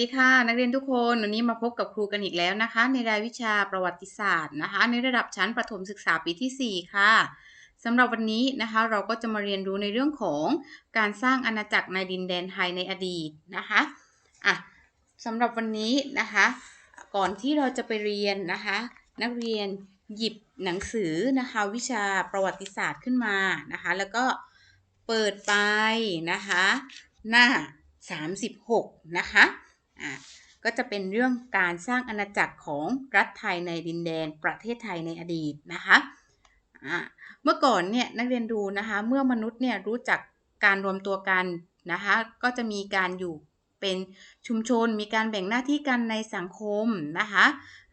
ดีค่ะนักเรียนทุกคนวันนี้มาพบกับครูกันอีกแล้วนะคะ ในรายวิชาประวัติศาสตร์นะคะ ในระดับชั้นประถมศึกษาปีที่ 4 ค่ะสำหรับวันนี้นะคะเราก็จะมาเรียนรู้ในเรื่องของการสร้างอาณาจักรในดินแดนไทยในอดีตนะคะอะสำหรับวันนี้นะคะ ก่อนที่เราจะไปเรียนนะคะ นักเรียนหยิบหนังสือนะคะวิชาประวัติศาสตร์ขึ้นมานะคะ แล้วก็เปิดไปนะคะ หน้า36 นะคะ อะก็จะเป็นเรื่องการสร้างอาณาจักรของรัฐไทยในดินแดนประเทศไทยในอดีตนะคะอะเมื่อก่อนเนี่ยนักเรียนดูนะคะเมื่อมนุษย์เนี่ยรู้จักการรวมตัวกันนะคะก็จะมีการอยู่เป็นชุมชนมีการแบ่งหน้าที่กันในสังคมนะคะ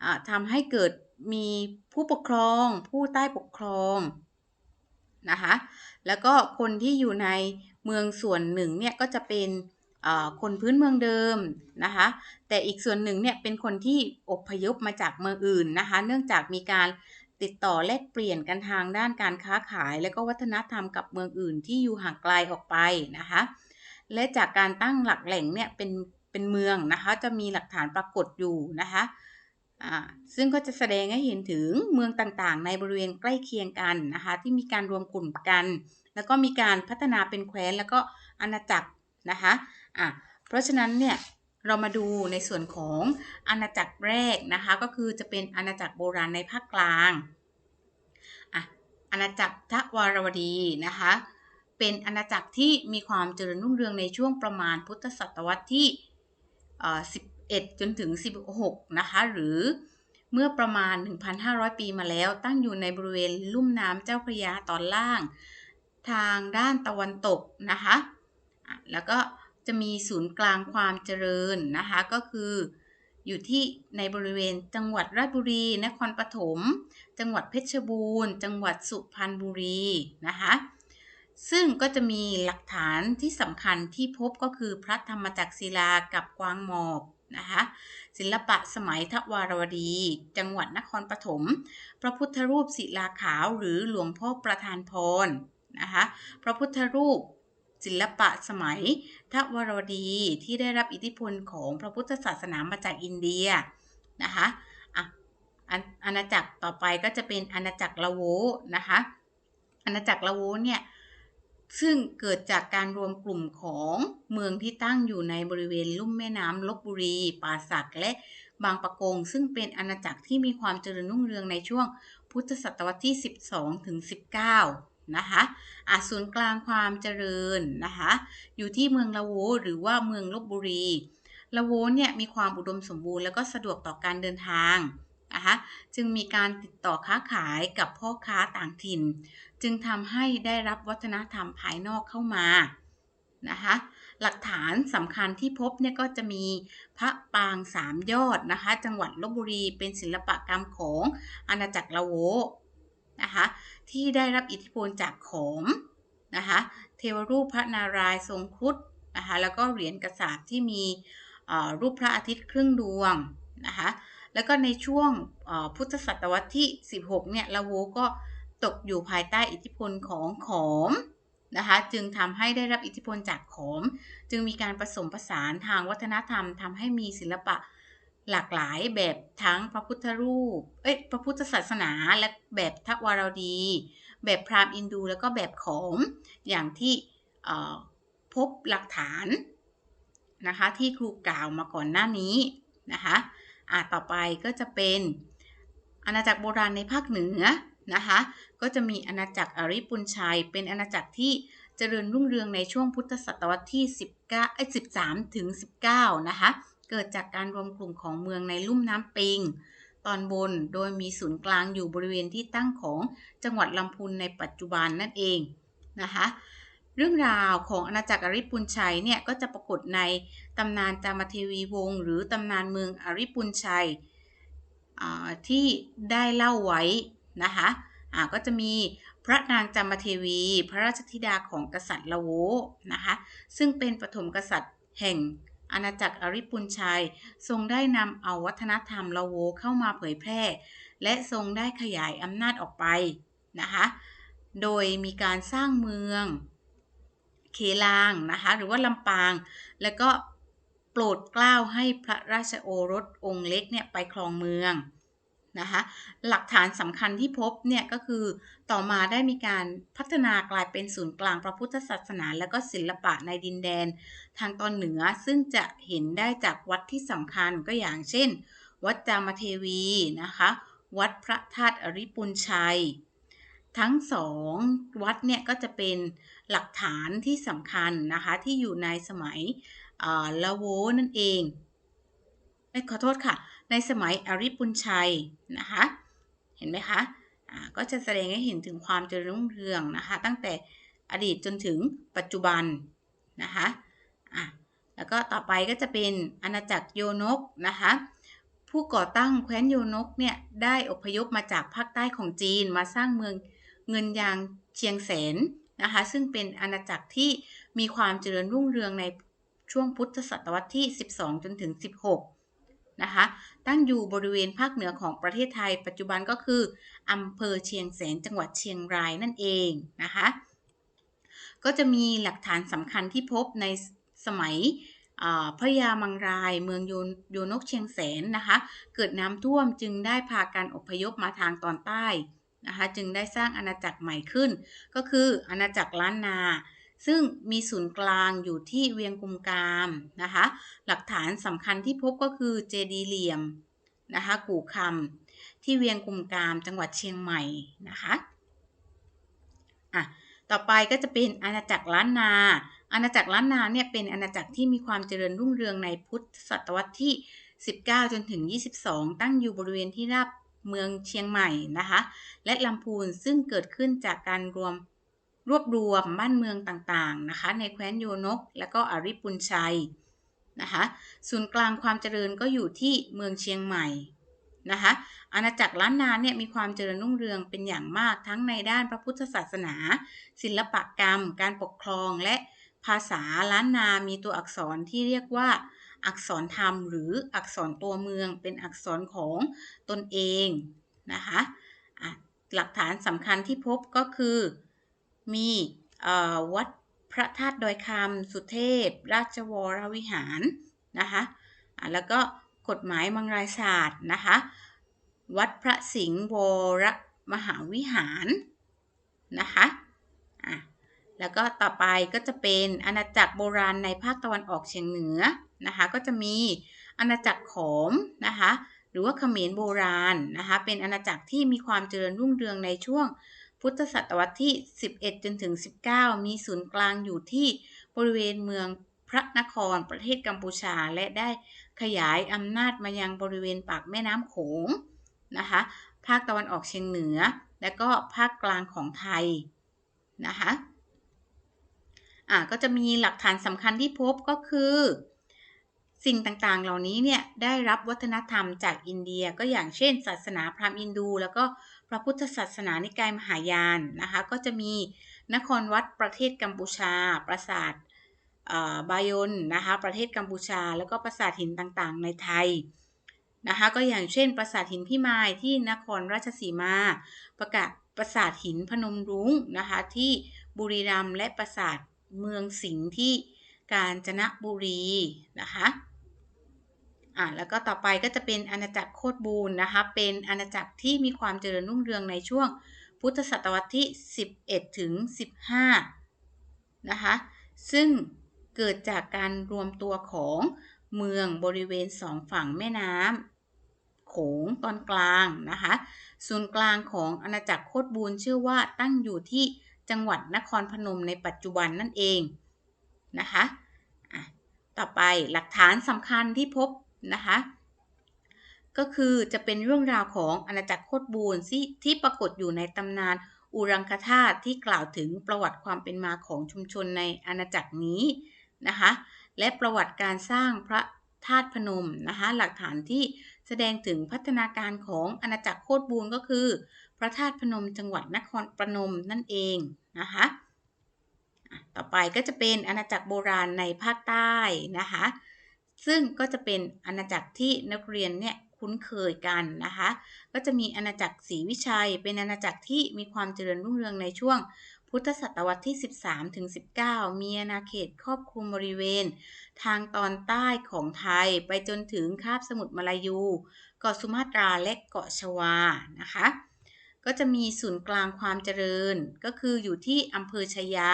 ะทำให้เกิดมีผู้ปกครอง ผู้ใต้ปกครองนะคะแล้วก็คนที่อยู่ในเมืองส่วนหนึ่งเนี่ยก็จะเป็น คนพื้นเมืองเดิมนะคะ แต่อีกส่วนหนึ่งเนี่ยเป็นคนที่อพยพมาจากเมืองอื่นนะคะ เนื่องจากมีการติดต่อแลกเปลี่ยนกันทางด้านการค้าขาย และก็วัฒนธรรมกับเมืองอื่นที่อยู่ห่างไกลออกไปนะคะ และจากการตั้งหลักแหล่งเนี่ยเป็นเป็นเมืองนะคะ จะมีหลักฐานปรากฏอยู่นะคะซึ่งก็จะแสดงให้เห็นถึงเมืองต่างๆ ในบริเวณใกล้เคียงกันนะคะ ที่มีการรวมกลุ่มกัน แล้วก็มีการพัฒนาเป็นแคว้นแล้วก็อาณาจักรนะคะ อะเพราะฉะนั้นเนี่ยเรามาดูในส่วนของอาณาจักรแรกนะคะ ก็คือจะเป็นอาณาจักรโบราณในภาคกลางอะอาณาจักรทวารวดีนะคะ เป็นอาณาจักรที่มีความเจริญรุ่งเรืองในช่วงประมาณพุทธศตวรรษที่ 11 จนถึง 16 นะคะ หรือเมื่อประมาณ 1,500 ปีมาแล้ว ตั้งอยู่ในบริเวณลุ่มน้ำเจ้าพระยาตอนล่าง ทางด้านตะวันตกนะคะ แล้วก็ จะมีศูนย์กลางความเจริญนะคะ ก็คืออยู่ที่ในบริเวณจังหวัดราชบุรี นครปฐม จังหวัดเพชรบูรณ์ จังหวัดสุพรรณบุรีนะคะ ซึ่งก็จะมีหลักฐานที่สำคัญที่พบก็คือพระธรรมจักรศิลากับกวางหมอบนะคะศิลปะสมัยทวารวดี จังหวัดนครปฐม พระพุทธรูปศิลาขาวหรือหลวงพ่อประธานพรนะคะ พระพุทธรูป ศิลปะสมัยทวารดีที่ได้รับอิทธิพลของพระพุทธศาสนามาจากอินเดียนะคะอะอาณาจักรต่อไปก็จะเป็นอาณาจักรละโวนะคะอาณาจักรละโวเนี่ยซึ่งเกิดจากการรวมกลุ่มของเมืองที่ตั้งอยู่ในบริเวณลุ่มแม่น้ำลบบุรี ป่าสักและบางปะกง ซึ่งเป็นอาณาจักรที่มีความเจริญรุ่งเรืองในช่วงพุทธศตวรรษที่ 12 ถึง 19 นะคะอาศูนย์กลางความเจริญนะคะอยู่ที่เมืองละโวหรือว่าเมืองลบบุรีละโวเนี่ยมีความอุดมสมบูรณ์แล้วก็สะดวกต่อการเดินทางนะคะจึงมีการติดต่อค้าขายกับพ่อค้าต่างถิ่น จึงทำให้ได้รับวัฒนธรรมภายนอกเข้ามานะคะหลักฐานสำคัญที่พบเนี่ยก็จะมีพระปางสามยอดนะคะ จังหวัดลบบุรีเป็นศิลปกรรมของอาณาจักรละโว นะคะที่ได้รับอิทธิพลจากขอมนะคะเทวรูปพระนารายณ์ทรงครุฑนะคะแล้วก็เหรียญกระสาบที่มีรูปพระอาทิตย์ครึ่งดวงนะคะแล้วก็ในช่วงพุทธศตวรรษที่ 16 เนี่ยละโวก็ตกอยู่ภายใต้อิทธิพลของขอมนะคะจึงทำให้ได้รับอิทธิพลจากขอม จึงมีการผสมผสานทางวัฒนธรรมทำให้มีศิลปะ หลากหลายแบบทั้งพระพุทธรูป เอ้ย พระพุทธศาสนาและแบบทวารดี แบบพราหมณ์อินดูแล้วก็แบบขอม อย่างที่พบหลักฐานนะคะที่ครูกล่าวมาก่อนหน้านี้นะคะอ่าต่อไปก็จะเป็นอาณาจักรโบราณในภาคเหนือนะคะก็จะมีอาณาจักรอริปุนชัย เป็นอาณาจักรที่เจริญรุ่งเรืองในช่วงพุทธศตวรรษที่ 19เอ้ย13 ถึง 19 นะคะ เกิดจากการรวมกลุ่มของเมืองในลุ่มน้ำปิง ตอนบนโดยมีศูนย์กลางอยู่บริเวณที่ตั้งของจังหวัดลำพูนในปัจจุบันนั่นเองนะคะเรื่องราวของอาณาจักรอริปุนชัยเนี่ยก็จะปรากฏในตำนานจามเทวีวงศ์หรือตำนานเมืองอริปุนชัยที่ได้เล่าไว้นะคะก็จะมีพระนางจามเทวี พระราชธิดาของกษัตริย์ละโวนะคะซึ่งเป็นปฐมกษัตริย์แห่ง อาณาจักรอริปุญชัย ทรงได้นำเอาวัฒนธรรมละโวเข้ามาเผยแพร่ และทรงได้ขยายอำนาจออกไปนะคะ โดยมีการสร้างเมือง เคลางนะคะหรือว่าลำปาง แล้วก็โปรดเกล้าให้พระราชโอรสองค์เล็กเนี่ยไปครองเมือง นะคะหลักฐานสำคัญที่พบเนี่ยก็คือต่อมาได้มีการพัฒนากลายเป็นศูนย์กลางพระพุทธศาสนา และก็ศิลปะในดินแดน ทางตอนเหนือซึ่งจะเห็นได้จากวัดที่สำคัญก็อย่างเช่น วัดจามเทวีนะคะวัดพระธาตุอริปุญชัย ทั้งสองวัดเนี่ยก็จะเป็นหลักฐานที่สำคัญนะคะที่อยู่ในสมัยละโวนั่นเอง ขอโทษค่ะ ในสมัยอริปุญชัยนะคะ เห็นไหมคะะก็จะแสดงให้เห็นถึงความเจริญรุ่งเรืองนะคะ ตั้งแต่อดีตจนถึงปัจจุบันนะคะะแล้วก็ต่อไปก็จะเป็นอาณาจักรโยนกนะคะ ผู้ก่อตั้งแคว้นโยนกเนี่ยได้อพยพมาจากภาคใต้ของจีนมาสร้างเมืองเงินยางเชียงแสนนะคะ ซึ่งเป็นอาณาจักรที่มีความเจริญรุ่งเรืองในช่วงพุทธศตวรรษที่ 12 จนถึง 16 นะคะ ตั้งอยู่บริเวณภาคเหนือของประเทศไทย ปัจจุบันก็คืออำเภอเชียงแสนจังหวัดเชียงรายนั่นเองนะคะ ก็จะมีหลักฐานสำคัญที่พบในสมัยพระยามังรายเมืองโยโยนกเชียงแสนนะคะ เกิดน้ำท่วมจึงได้พาการอพยพมาทางตอนใต้นะคะ จึงได้สร้างอาณาจักรใหม่ขึ้น ก็คืออาณาจักรล้านนา ซึ่งมีศูนย์กลางอยู่ที่เวียงกุมกามนะคะ หลักฐานสำคัญที่พบก็คือเจดีเหลี่ยมนะคะกู่คำที่เวียงกุมกามจังหวัดเชียงใหม่นะคะอะต่อไปก็จะเป็นอาณาจักรล้านนา อาณาจักรล้านนาเนี่ยเป็นอาณาจักรที่มีความเจริญรุ่งเรืองในพุทธศตวรรษที่ 19 จนถึง 22 ตั้งอยู่บริเวณที่ราบเมืองเชียงใหม่นะคะ และลำพูนซึ่งเกิดขึ้นจากการรวม รวบรวมบ้านเมืองต่างๆนะคะในแคว้นโยนก และก็อริปุนชัยนะคะศูนย์กลางความเจริญก็อยู่ที่เมืองเชียงใหม่นะคะอาณาจักรล้านนาเนี่ยมีความเจริญรุ่งเรืองเป็นอย่างมากทั้งในด้านพระพุทธศาสนา ศิลปกรรม การปกครองและภาษาล้านนามีตัวอักษรที่เรียกว่า อักษรธรรม หรืออักษรตัวเมืองเป็นอักษรของตนเองนะคะหลักฐานสำคัญที่พบก็คือ มีวัดพระธาตุดอยคำสุเทพ ราชวรวิหารนะคะแล้วก็กฎหมายมังรายศาสตร์นะคะวัดพระสิงห์วรมหาวิหารนะคะะแล้วก็ต่อไปก็จะเป็นอาณาจักรโบราณในภาคตะวันออกเฉียงเหนือนะคะก็จะมีอาณาจักรขอมนะคะหรือว่าเขมรโบราณนะคะเป็นอาณาจักรที่มีความเจริญรุ่งเรืองในช่วง พุทธศตวรรษที่ 11 จนถึง 19 มีศูนย์กลางอยู่ที่บริเวณเมืองพระนครประเทศกัมพูชาและได้ขยายอำนาจมายังบริเวณปากแม่น้ำโขงนะคะภาคตะวันออกเฉียงเหนือ และก็ภาคกลางของไทยนะคะอ่าก็จะมีหลักฐานสำคัญที่พบก็คือ สิ่งต่างๆ เหล่านี้เนี่ยได้รับวัฒนธรรมจากอินเดียก็อย่างเช่น ศาสนาพราหมณ์อินดู แล้วก็ พระพุทธศาสนานิกายมหายานนะคะก็จะมีนครวัดประเทศกัมพูชา ปราสาทบายนนะคะประเทศกัมพูชา แล้วก็ปราสาทหินต่างๆ ในไทยนะคะก็อย่างเช่น ปราสาทหินพิมายที่นครราชสีมา ประกาศปราสาทหินพนมรุ้งนะคะที่บุรีรัมย์และปราสาทเมืองสิงห์ที่กาญจนบุรีนะคะ อ่าแล้วก็ต่อไปก็จะเป็นอาณาจักรโคตบูรนะคะ เป็นอาณาจักรที่มีความเจริญรุ่งเรืองในช่วง พุทธศตวรรษที่ 11 ถึง 15 นะคะ ซึ่งเกิดจากการรวมตัวของเมืองบริเวณสองฝั่งแม่น้ำโขงตอนกลางนะคะ ศูนย์กลางของอาณาจักรโคตบูรเชื่อว่าตั้งอยู่ที่จังหวัดนครพนมในปัจจุบันนั่นเองนะคะ ต่อไปหลักฐานสำคัญที่พบ นะคะก็คือจะเป็นเรื่องราวของอาณาจักรโคตบูรที่ที่ปรากฏอยู่ในตำนานอุรังคธาตุที่กล่าวถึงประวัติความเป็นมาของชุมชนในอาณาจักรนี้นะคะและประวัติการสร้างพระธาตุพนมนะคะหลักฐานที่แสดงถึงพัฒนาการของอาณาจักรโคตบูรก็คือ พระธาตุพนมจังหวัดนครปนมนั่นเองนะคะต่อไปก็จะเป็นอาณาจักรโบราณในภาคใต้นะคะ ซึ่งก็จะเป็นอาณาจักรที่นักเรียนเนี่ยคุ้นเคยกันนะคะ ก็จะมีอาณาจักรศรีวิชัย เป็นอาณาจักรที่มีความเจริญรุ่งเรืองในช่วง พุทธศตวรรษที่ 13ถึง19 มีอาณาเขตครอบคลุมบริเวณ ทางตอนใต้ของไทยไปจนถึงคาบสมุทรมาลายูเกาะสุมาตราและเกาะชวานะคะ ก็จะมีศูนย์กลางความเจริญ ก็คืออยู่ที่อำเภอชยา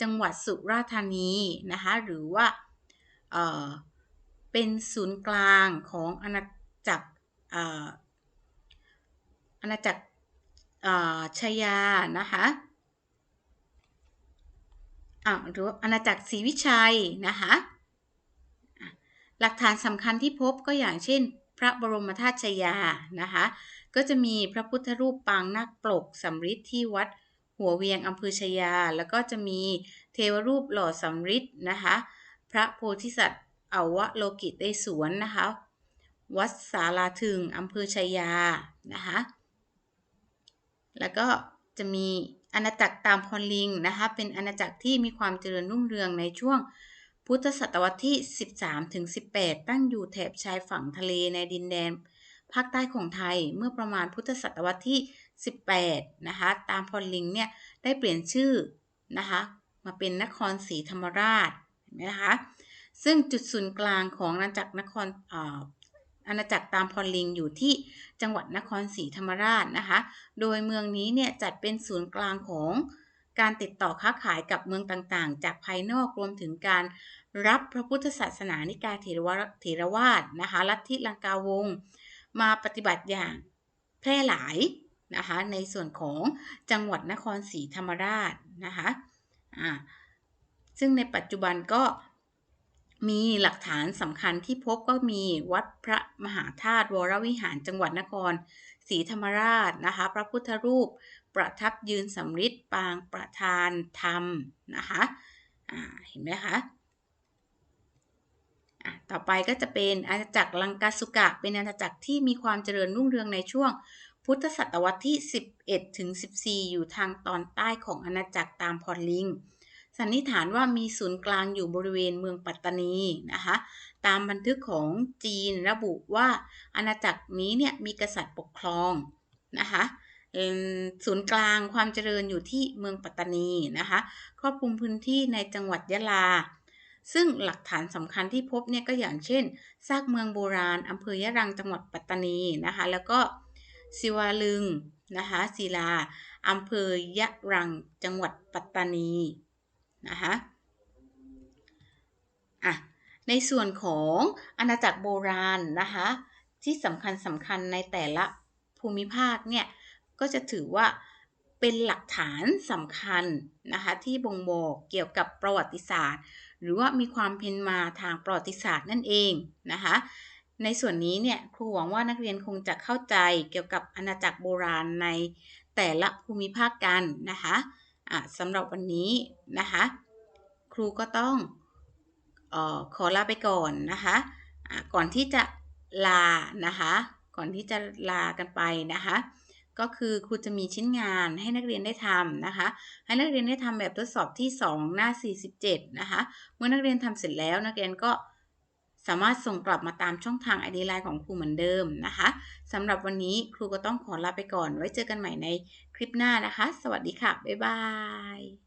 จังหวัดสุราษฎร์ธานีนะคะ หรือว่าเเป็นศูนย์กลางของอาณาจักรอาณาจักรชยานะคะหรืออาณาจักรศรีวิชัยนะคะหลักฐานสำคัญที่พบก็อย่างเช่น พระบรมธาตุชยานะคะก็จะมีพระพุทธรูปปางนาคปลกสำริดที่วัดหัวเวียงอำเภอชยา แล้วก็จะมีเทวรูปหล่อสำริดนะคะ พระโพธิสัตว์ อวโลกิตได้สวนนะคะ วัดสาลาถึงอำเภอชยานะคะ แล้วก็จะมีอาณาจักรตามพรลิงนะคะ เป็นอาณาจักรที่มีความเจริญรุ่งเรืองในช่วงพุทธศตวรรษที่ 13ถึง18 ตั้งอยู่แถบชายฝั่งทะเลในดินแดนภาคใต้ของไทยเมื่อประมาณพุทธศตวรรษที่ 18 นะคะ ตามพรลิงเนี่ยได้เปลี่ยนชื่อนะคะ มาเป็นนครศรีธรรมราชเห็นไหมคะ ซึ่งจุดศูนย์กลางของอาณาจักรนครอาณาจักรตามพรลิงอยู่ที่จังหวัดนครศรีธรรมราชนะคะ โดยเมืองนี้เนี่ยจัดเป็นศูนย์กลางของการติดต่อค้าขายกับเมืองต่างๆ จากภายนอกรวมถึงการรับพระพุทธศาสนานิกายเถรวเถรวาสนะคะลัทธิลังกาวง มาปฏิบัติอย่างแพร่หลายนะคะในส่วนของจังหวัดนครศรีธรรมราชนะคะอ่าซึ่งในปัจจุบันก็ มีหลักฐานสำคัญที่พบก็มีวัดพระมหาธาตุวรวิหารจังหวัดนครศรีธรรมราชนะคะ พระพุทธรูป ประทับยืนสำริดปางประธานธรรมนะคะเห็นไหมคะต่อไปก็จะเป็นอาณาจักรลังกาสุกะ เป็นอาณาจักรที่มีความเจริญรุ่งเรืองในช่วง พุทธศตวรรษที่ 11ถึง14 อยู่ทางตอนใต้ของอาณาจักรตามพรลิง สันนิษฐานว่ามีศูนย์กลางอยู่บริเวณเมืองปัตตานีนะคะ ตามบันทึกของจีนระบุว่าอาณาจักรนี้เนี่ยมีกษัตริย์ปกครองนะคะศูนย์กลางความเจริญอยู่ที่เมืองปัตตานีนะคะครอบคลุมพื้นที่ในจังหวัดยะลา ซึ่งหลักฐานสำคัญที่พบเนี่ยก็อย่างเช่นซากเมืองโบราณอำเภอยะรังจังหวัดปัตตานีนะคะ แล้วก็ศิวาลึงนะคะศิลาอำเภอยะรังจังหวัดปัตตานี นะคะอะในส่วนของอาณาจักรโบราณนะคะที่สำคัญสำคัญในแต่ละภูมิภาคเนี่ยก็จะถือว่าเป็นหลักฐานสำคัญนะคะที่บ่งบอกเกี่ยวกับประวัติศาสตร์ หรือว่ามีความเป็นมาทางประวัติศาสตร์นั่นเองนะคะในส่วนนี้เนี่ยครูหวังว่านักเรียนคงจะเข้าใจเกี่ยวกับอาณาจักรโบราณในแต่ละภูมิภาคกันนะคะะสำหรับวันนี้นะคะ ครูก็ต้องออขอลาไปก่อนนะคะะก่อนที่จะลานะคะ ก่อนที่จะลากันไปนะคะ ก็คือครูจะมีชิ้นงานให้นักเรียนได้ทำนะคะ ให้นักเรียนได้ทำแบบทดสอบที่ 2 หน้า 47 นะคะ เมื่อนักเรียนทำเสร็จแล้วนักเรียนก็สามารถส่งกลับมาตามช่องทาง ID ไลน์ของครูเหมือนเดิมนะคะสำหรับวันนี้ครูก็ต้องขอลาไปก่อน ไว้เจอกันใหม่ใน คลิปหน้านะคะ สวัสดีค่ะ บ๊ายบาย